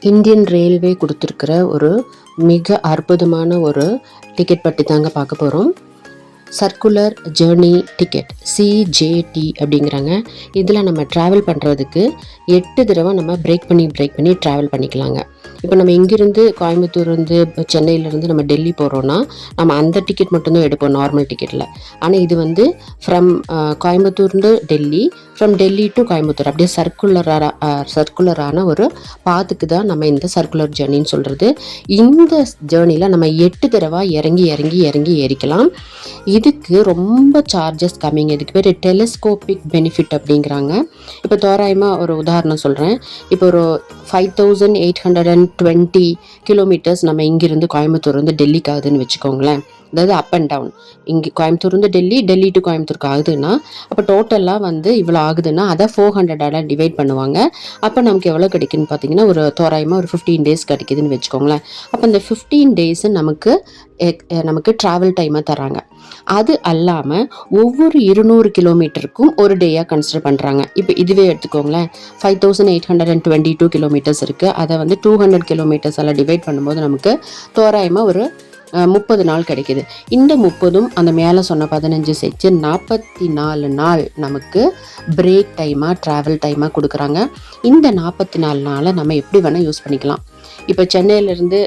Indian railway கொடுத்துருக்கிற ஒரு மிக அற்புதமான ஒரு டிக்கெட் பற்றி தாங்க பார்க்க போகிறோம் சர்க்குலர் ஜேர்னி டிக்கெட் சிஜேடி அப்படிங்கிறாங்க. இதில் நம்ம ட்ராவல் பண்ணுறதுக்கு எட்டு தடவை நம்ம பிரேக் பண்ணி பிரேக் பண்ணி ட்ராவல் பண்ணிக்கலாங்க. இப்போ நம்ம இங்கிருந்து கோயம்புத்தூர் இருந்து சென்னையிலேருந்து நம்ம டெல்லி போகிறோன்னா நம்ம அந்த டிக்கெட் மட்டும்தான் எடுப்போம் நார்மல் டிக்கெட்டில் ஆனால் இது வந்து ஃப்ரம் கோயம்புத்தூர்ந்து டெல்லி ஃப்ரம் டெல்லி டு கோயம்புத்தூர். அப்படியே சர்க்குலராக சர்க்குலரான ஒரு பாத்துக்கு தான் நம்ம இந்த சர்க்குலர் ஜேர்னின்னு சொல்கிறது இந்த ஜேர்னியில் நம்ம எட்டு தடவை இறங்கி இறங்கி இறங்கி ஏறிக்கலாம். இதுக்கு ரொம்ப சார்ஜஸ் கம்மிங்க இதுக்கு பேர் டெலிஸ்கோபிக் பெனிஃபிட் அப்படிங்கிறாங்க. இப்போ தோராயமாக ஒரு உதாரணம் சொல்கிறேன் இப்போ ஒரு five thousand eight hundred and twenty kilometres நம்ம இங்கிருந்து கோயம்புத்தூர் வந்து டெல்லிக்கு ஆகுதுன்னு வச்சுக்கோங்களேன். அதாவது அப் அண்ட் டவுன் இங்கே கோயம்புத்தூர் வந்து டெல்லி டெல்லி டு கோயம்புத்தூருக்கு ஆகுதுன்னா அப்போ டோட்டலாக வந்து இவ்வளோ ஆகுதுன்னா அதை ஃபோர் ஹண்ட்ரடாக டிவைட் பண்ணுவாங்க. அப்போ நமக்கு எவ்வளோ கிடைக்குன்னு பார்த்தீங்கன்னா ஒரு தோராயமாக ஒரு ஃபிஃப்டீன் டேஸ் கிடைக்குதுன்னு வச்சுக்கோங்களேன். அப்போ இந்த ஃபிஃப்டீன் டேஸ் நமக்கு எக்- நமக்கு ட்ராவல் டைமாக தராங்க அது அல்லாமல் ஒவ்வொரு இருநூறு கிலோமீட்டருக்கும் ஒரு டேயாக கன்சிடர் பண்ணுறாங்க இப்போ இதுவே எடுத்துக்கோங்களேன் five thousand eight hundred and twenty two kilometres இருக்குது அதை வந்து டூ ஹண்ட்ரட் கிலோமீட்டர்ஸ் எல்லாம் டிவைட் பண்ணும்போது நமக்கு தோராயமாக ஒரு முப்பது நாள் கிடைக்குது. இந்த முப்பதும் அந்த மேலே சொன்ன பதினஞ்சு செஞ்சு நாற்பத்தி நாலு நாள் நமக்கு பிரேக் டைமாக ட்ராவல் டைமாக கொடுக்குறாங்க. இந்த நாற்பத்தி நாலு நாளை நம்ம எப்படி வேணால் யூஸ் பண்ணிக்கலாம். இப்போ சென்னையிலேருந்து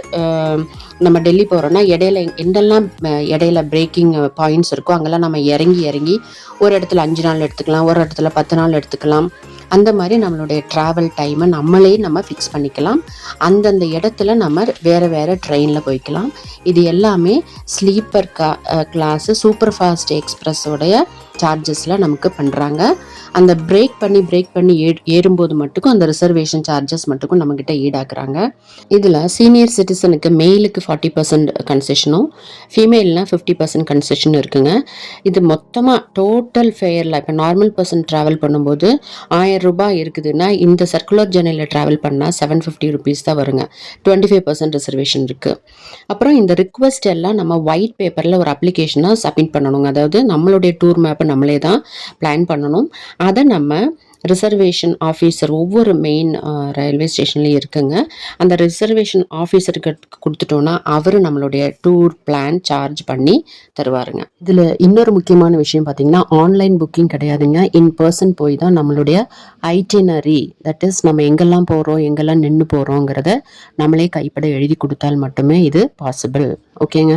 நம்ம டெல்லி போகிறோன்னா இடையில எந்தெல்லாம் இடையில பிரேக்கிங் பாயிண்ட்ஸ் இருக்கோ அங்கெல்லாம் நம்ம இறங்கி இறங்கி ஒரு இடத்துல அஞ்சு நாள் எடுத்துக்கலாம் ஒரு இடத்துல பத்து நாள் எடுத்துக்கலாம். அந்த மாதிரி நம்மளுடைய ட்ராவல் டைமை நம்மளே நம்ம ஃபிக்ஸ் பண்ணிக்கலாம். அந்தந்த இடத்துல நம்ம வேறு வேறு ட்ரெயினில் போய்க்கலாம். இது எல்லாமே ஸ்லீப்பர் கா கிளாஸு சூப்பர் ஃபாஸ்ட் எக்ஸ்பிரஸோடைய சார்ஜஸில் நமக்கு பண்ணுறாங்க அந்த பிரேக் பண்ணி பிரேக் பண்ணி ஏ ஏறும்போது மட்டுக்கும் அந்த ரிசர்வேஷன் சார்ஜஸ் மட்டுக்கும் நம்மக்கிட்ட ஈடாக்குறாங்க. இதில் சீனியர் சிட்டிசனுக்கு மெயிலுக்கு ஃபார்ட்டி பர்சன்ட் கன்செஷனும் ஃபீமேல்னால் ஃபிஃப்டி பர்சன்ட் கன்செஷன் இருக்குங்க. இது மொத்தமாக டோட்டல் ஃபேரில் இப்போ நார்மல் பர்சன் ட்ராவல் பண்ணும்போது ஆயிரம் ரூபாய் இருக்குதுன்னா இந்த சர்க்குலர் ஜேர்னியில் ட்ராவல் பண்ணால் செவன் ஃபிஃப்டி ருபீஸ் தான் வருங்க. டுவெண்ட்டி ஃபைவ் பர்சன்ட் ரிசர்வேஷன் இருக்குது அப்புறம் இந்த ரிக்வெஸ்ட் எல்லாம் நம்ம ஒயிட் பேப்பரில் ஒரு அப்ளிகேஷனாக சப்மிட் பண்ணணுங்க. அதாவது நம்மளுடைய டூர் மேப்பை நம்மளே தான் பிளான் பண்ணணும். அதை நம்ம ரிசர்வேஷன் ஆஃபீஸர் ஒவ்வொரு மெயின் ரயில்வே ஸ்டேஷன்லேயும் இருக்குங்க. அந்த ரிசர்வேஷன் ஆஃபீஸருக்கு கொடுத்துட்டோன்னா அவர் நம்மளுடைய டூர் பிளான் சார்ஜ் பண்ணி தருவாருங்க. இதில் இன்னொரு முக்கியமான விஷயம் பார்த்தீங்கன்னா ஆன்லைன் புக்கிங் கிடையாதுங்க. இன் பர்சன் போய் தான் நம்மளுடைய ஐட்டினரி தட் இஸ் நம்ம எங்கெல்லாம் போகிறோம் எங்கெல்லாம் நின்று போகிறோங்கிறத நம்மளே கைப்பட எழுதி கொடுத்தால் மட்டுமே இது பாசிபிள் ஓகேங்க